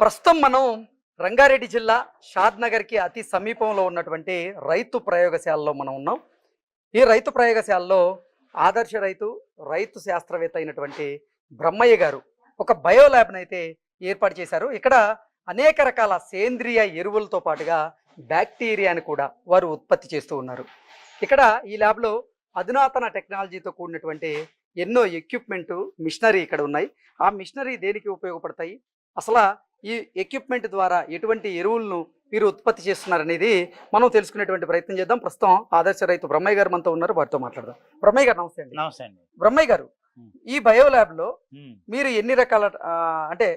ప్రస్తుతం మనం రంగారెడ్డి జిల్లా షాద్ నగర్కి అతి సమీపంలో ఉన్నటువంటి రైతు ప్రయోగశాలలో మనం ఉన్నాం. ఈ రైతు ప్రయోగశాలలో ఆదర్శ రైతు రైతు శాస్త్రవేత్త అయినటువంటి బ్రహ్మయ్య గారు ఒక బయో ల్యాబ్ని అయితే ఏర్పాటు చేశారు. ఇక్కడ అనేక రకాల సేంద్రియ ఎరువులతో పాటుగా బ్యాక్టీరియాని కూడా వారు ఉత్పత్తి చేస్తూ ఉన్నారు. ఇక్కడ ఈ ల్యాబ్లో అధునాతన టెక్నాలజీతో కూడినటువంటి ఎన్నో ఎక్విప్మెంటు మిషనరీ ఇక్కడ ఉన్నాయి. ఆ మిషనరీ దేనికి ఉపయోగపడతాయి? అసలు ఈ ఎక్విప్మెంట్ ద్వారా ఎటువంటి ఎరువులను వీరు ఉత్పత్తి చేస్తున్నారనేది మనం తెలుసుకునేటువంటి ప్రయత్నం చేద్దాం. ప్రస్తుతం ఆదర్శ రైతు బ్రహ్మయ్య గారు మనతో ఉన్నారు. వారితో మాట్లాడదాం. బ్రహ్మయ్య గారు నమస్తే అండి. నమస్తే అండి. బ్రహ్మయ్య గారు. ఈ బయో ల్యాబ్లో. మీరు ఎన్ని రకాల అంటే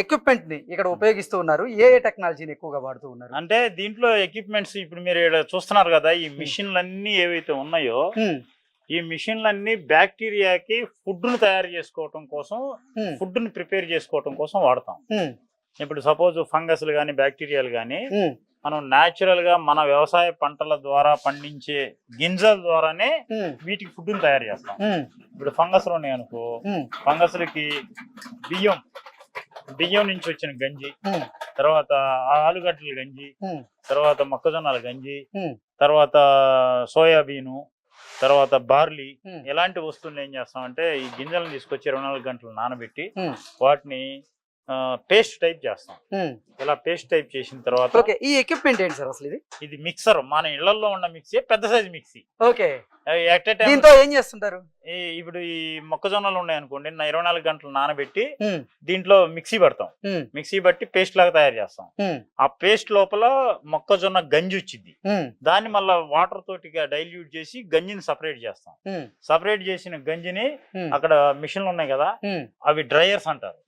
ఎక్విప్మెంట్ని ఇక్కడ ఉపయోగిస్తూ ఉన్నారు? ఏ ఏ టెక్నాలజీని ఎక్కువగా వాడుతూ ఉన్నారు? అంటే దీంట్లో ఎక్విప్మెంట్స్ ఇప్పుడు మీరు చూస్తున్నారు కదా ఈ మిషన్లు అన్ని ఏవైతే ఉన్నాయో. ఈ మిషన్లన్నీ బ్యాక్టీరియాకి ఫుడ్ను తయారు చేసుకోవటం కోసం. ఫుడ్ని ప్రిపేర్ చేసుకోవటం కోసం వాడతాం. ఇప్పుడు సపోజ్ ఫంగస్లు కానీ బ్యాక్టీరియాలు కానీ. మనం న్యాచురల్గా మన వ్యవసాయ పంటల ద్వారా పండించే గింజల ద్వారానే. వీటికి ఫుడ్ని తయారు చేస్తాం. ఇప్పుడు ఫంగస్లు ఉన్నాయి అనుకో. ఫంగస్లకి బియ్యం బియ్యం నుంచి వచ్చిన గంజి. తర్వాత ఆలుగడ్డల గంజి. తర్వాత మొక్కజొన్నల గంజి. తర్వాత సోయాబీను తర్వాత బార్లీ. ఇలాంటి వస్తువులు ఏం చేస్తామంటే ఈ గింజలను తీసుకొచ్చి ఇరవై నాలుగు గంటలు నానబెట్టి. వాటిని పేస్ట్ టైప్ చేస్తాం. ఇలా పేస్ట్ టైప్ చేసిన తర్వాత ఓకే ఈ ఎక్విప్మెంట్ ఏంటి సార్ అసలు ఇది ఇది మిక్సర్ మన ఇళ్ళలో ఉన్న మిక్సీ పెద్ద size mixie okay a time దీంతో ఏం చేస్తుంటారు ఇప్పుడు ఈ మొక్కజొన్నలు ఉన్నాయి అనుకోండి ఇరవై నాలుగు గంటలు నానబెట్టి. దీంట్లో మిక్సీ పడతాం. మిక్సీ బట్టి పేస్ట్ లాగా తయారు చేస్తాం. ఆ పేస్ట్ లోపల మొక్కజొన్న గంజి వచ్చింది. దాన్ని మళ్ళీ వాటర్ తోటిగా డైల్యూట్ చేసి గంజిని సపరేట్ చేస్తాం. సపరేట్ చేసిన గంజిని. అక్కడ మిషన్లు ఉన్నాయి కదా. అవి డ్రైయర్స్ అంటారు.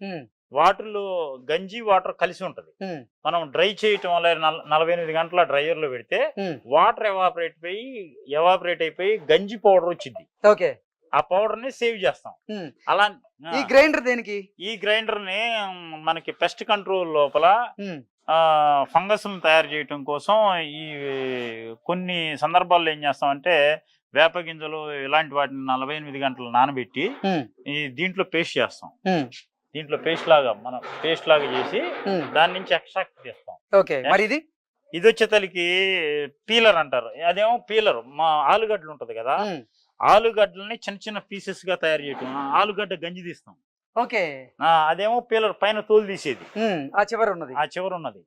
వాటర్లో గంజి వాటర్ కలిసి ఉంటది. మనం డ్రై చేయటం వల్ల నల- నలభై ఎనిమిది గంటల డ్రైయర్లో పెడితే. వాటర్ ఎవాపరేట్ అయిపోయి ఎవాపరేట్ అయిపోయి గంజి పౌడర్ వచ్చింది ఓకే ఆ పౌడర్ని సేవ్ చేస్తాం. అలా ఈ గ్రైండర్ దేనికి ఈ గ్రైండర్ని మనకి పెస్ట్ కంట్రోల్ లోపల. ఫంగస్ తయారు చేయటం కోసం ఈ కొన్ని సందర్భాల్లో ఏం చేస్తామంటే వేప గింజలు ఇలాంటి వాటిని నలభై ఎనిమిది గంటలు నానబెట్టి. ఈ దీంట్లో పేస్ట్ చేస్తాం. దీంట్లో పేస్ట్ లాగా మనం పేస్ట్ లాగా చేసి. దాని నుంచి ఎక్స్ట్రాక్ట్ చేస్తాం. ఓకే మరి ఇది? ఇది వచ్చేతలకి పీలర్ అంటారు. అదేమో పీలర్ మా ఆలుగడ్డలు ఉంటది కదా. ఆలుగడ్డల్ని చిన్న చిన్న పీసెస్గా తయారు చేయటం. ఆలుగడ్డ గంజి తీస్తాం. ఓకే. అదేమో పీలర్ పైన తోలు తీసేది. ఆ చివరి ఉన్నది. ఆ చివర ఉన్నది.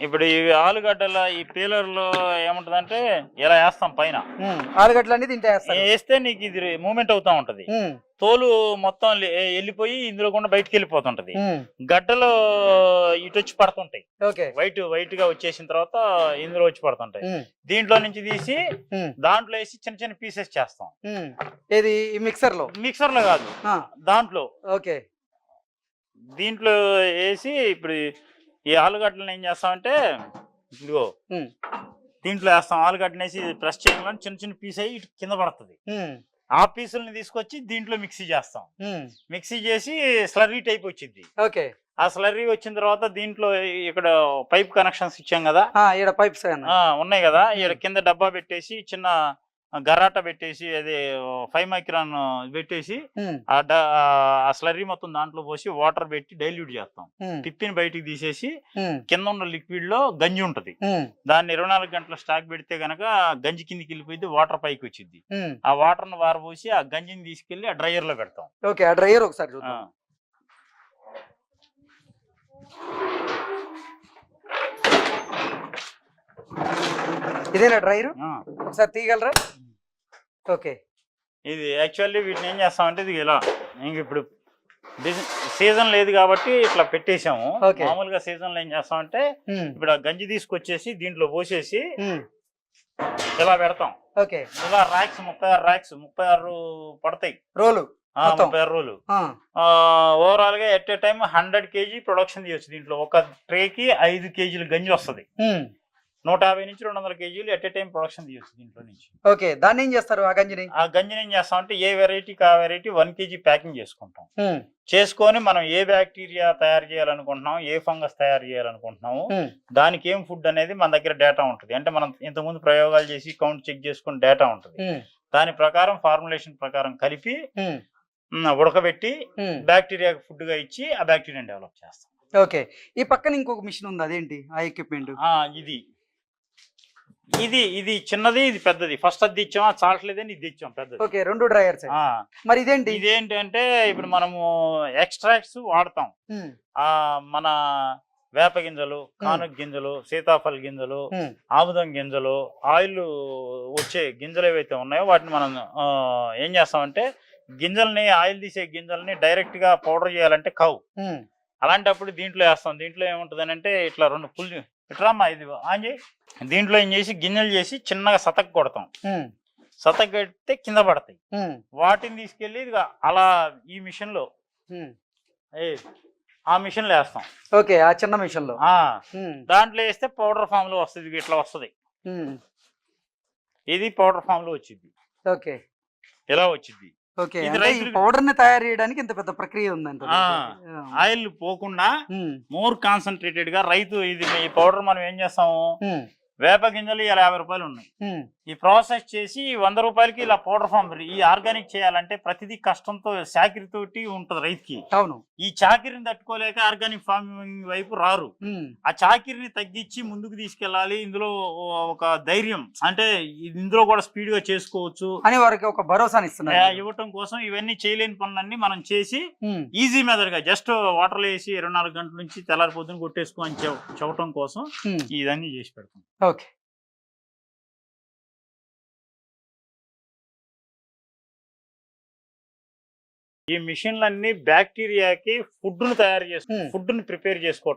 ఇప్పుడు ఈ ఆలుగడ్డల ఈ పీలర్లో ఏముంటదంటే ఇలా వేస్తాం పైన. ఆలుగడ్డలు అనేది తింటే వేస్తే నీకు ఇది మూమెంట్ అవుతా ఉంటది. తోలు మొత్తం వెళ్ళిపోయి ఇందులో కూడా బయటికి వెళ్ళిపోతుంటది. గడ్డలు ఇటు వచ్చి పడుతుంటాయి. ఓకే. వైట్ వైట్గా వచ్చేసిన తర్వాత ఇందులో వచ్చి పడుతుంటాయి. దీంట్లో నుంచి తీసి. దాంట్లో వేసి చిన్న చిన్న పీసెస్ చేస్తాం. ఏది? మిక్సర్లో మిక్సర్లో కాదు దాంట్లో. ఓకే. దీంట్లో వేసి ఇప్పుడు ఈ ఆలుగడ్డలను ఏం చేస్తామంటే ఇదిగో. దీంట్లో వేస్తాం ఆలుగడ్డను వేసి ప్రెస్ చేయగానే చిన్న చిన్న పీస్ అయ్యి ఇటు కింద పడుతుంది. ఆ పీసుల్ని తీసుకొచ్చి దీంట్లో మిక్సీ చేస్తాం. మిక్సీ చేసి స్లర్రీ టైప్ వచ్చింది ఓకే. ఆ స్లర్రీ వచ్చిన తర్వాత దీంట్లో ఇక్కడ పైప్ కనెక్షన్స్ ఇచ్చాం కదా? పైప్స్ ఉన్నాయి కదా? ఇక్కడ కింద డబ్బా పెట్టేసి చిన్న గరాట పెట్టేసి అది ఫైవ్ మైక్రాన్ పెట్టేసి ఆ స్లర్రీ మొత్తం దాంట్లో పోసి వాటర్ పెట్టి డైల్యూట్ చేస్తాం. టిప్పిని బయటికి తీసేసి కింద ఉన్న లిక్విడ్లో గంజి ఉంటది. దాన్ని ఇరవై నాలుగు గంటల స్టాక్ పెడితే గనక గంజి కిందికి వెళ్ళిపోయింది వాటర్ పైకి వచ్చింది ఆ వాటర్ను వారబోసి ఆ గంజిని తీసుకెళ్ళి ఆ డ్రైయర్లో పెడతాం. ఓకే ఆ డ్రైయర్ ఒకసారి చూద్దాం. ఇదేనా డ్రైయర్? ఆ. ఒకసారి తీయగలరా? ఓకే ఇది యాక్చువల్లీ వీటిని ఏం చేస్తామంటే ఇది ఇలా ఇంక ఇప్పుడు సీజన్ లేదు కాబట్టి ఇట్లా పెట్టేసాము. మామూలుగా సీజన్లో ఏం చేస్తామంటే. ఇప్పుడు ఆ గంజి తీసుకొచ్చేసి దీంట్లో పోసేసి. ఇలా పెడతాం ఓకే ఇలా ర్యాక్స్ ముప్పై ఆరు ర్యాక్స్ ముప్పై ఆరు పడతాయి రోలు. ముప్పై ఆరు రోజులు ఆ, ఓవరాల్గా at a time hundred KG production తీయొచ్చు దీంట్లో ఒక ట్రేకి ఐదు కేజీలు గంజి వస్తది. నూట యాభై నుంచి రెండు వందల కేజీలు ఎట్ ఏ టైం ప్రొడక్షన్ తీయొచ్చు దీంట్లో నుంచి. ఓకే దాన్ని ఏం చేస్తారు ఆ గంజిని? ఆ గంజిని ఏం చేస్తామంటే ఏ వెరైటీకి ఆ వెరైటీ వన్ కేజీ ప్యాకింగ్ చేసుకుంటాం. చేసుకొని మనం ఏ బ్యాక్టీరియా తయారు చేయాలనుకుంటున్నాం ఏ ఫంగస్ తయారు చేయాలనుకుంటున్నాము. దానికి ఏం ఫుడ్ అనేది మన దగ్గర డేటా ఉంటుంది. అంటే మనం ఇంతకుముందు ప్రయోగాలు చేసి కౌంట్ చెక్ చేసుకుని డేటా ఉంటుంది. దాని ప్రకారం ఫార్ములేషన్ ప్రకారం కలిపి ఉడకబెట్టి. బ్యాక్టీరియా ఫుడ్గా ఇచ్చి ఆ బ్యాక్టీరియాని డెవలప్ చేస్తాం. ఓకే. ఈ పక్కన ఇంకొక మిషన్ ఉంది అదేంటి? ఆ ఎక్విప్మెంట్ ఇది. ఇది ఇది చిన్నది ఇది పెద్దది. ఫస్ట్ అది ఇచ్చాం చాలట్లేదని ఇది ఇచ్చాం పెద్దది. ఓకే రెండు డ్రైయర్స్ మరి ఇదేంటి? ఇదేంటంటే ఇప్పుడు మనము ఎక్స్ట్రాక్ట్స్ వాడతాం. ఆ మన వేప గింజలు కానుక గింజలు సీతాఫల గింజలు ఆముదం గింజలు ఆయిల్ వచ్చే గింజలు ఏవైతే ఉన్నాయో వాటిని మనం ఏం చేస్తామంటే గింజల్ని ఆయిల్ తీసే గింజల్ని డైరెక్ట్గా పౌడర్ చేయాలంటే కవు అలాంటప్పుడు దీంట్లో వేస్తాం. దీంట్లో ఏముంటుంది అంటే ఇట్లా రెండు పుల్లి ఇట్రామ్మా ఇది ఆన్ చేయి. దీంట్లో ఏం చేసి గింజలు చేసి చిన్నగా సతక్ కొడతాం. సతక్ కడితే కింద పడతాయి. వాటిని తీసుకెళ్ళి ఇదిగో అలా ఈ మిషన్లో ఆ మిషన్లో వేస్తాం. ఓకే ఆ చిన్న మిషన్లో దాంట్లో వేస్తే పౌడర్ ఫామ్లో వస్తుంది ఇట్లా వస్తుంది. ఇది పౌడర్ ఫామ్లో వచ్చింది ఓకే. ఇలా వచ్చింది ఓకే. ఇది అంటే ఈ పౌడర్ని తయారు చేయడానికి ఇంత పెద్ద ప్రక్రియ ఉందంట. ఆయిల్ పోకుండా మోర్ కాన్సన్ట్రేటెడ్గా రైతు ఇది ఈ పౌడర్ మనం ఏం చేస్తాము? వేప గింజలు ఇలా యాభై రూపాయలు ఉన్నాయి. ఈ ప్రాసెస్ చేసి వంద రూపాయలకి ఇలా పౌడర్ ఫామ్ ఈ ఆర్గానిక్ చేయాలంటే ప్రతిదీ కష్టంతో చాకిరితోటి ఉంటది రైతుకి. అవును. ఈ చాకిరిని తట్టుకోలేక ఆర్గానిక్ ఫార్మింగ్ వైపు రారు. ఆ చాకిరిని తగ్గించి ముందుకు తీసుకెళ్ళాలి. ఇందులో ఒక ధైర్యం అంటే ఇందులో కూడా స్పీడ్గా చేసుకోవచ్చు. అని వారికి ఒక ఇస్తున్నారు. ఇవ్వటం కోసం ఇవన్నీ చేయలేని పనులన్నీ మనం చేసి ఈజీ మెథడ్గా జస్ట్ వాటర్లో వేసి ఇరవై నాలుగు గంటల నుంచి తెల్లారి పొద్దున కొట్టేసుకో అని చెప్పటం కోసం ఇదన్నీ చేసి పెడతాం. ఓకే ఈ మిషన్లన్నీ బ్యాక్టీరియాకి ఫుడ్ను తయారు చేసుకో Hmm. ఫుడ్ని ప్రిపేర్ చేసుకోవటం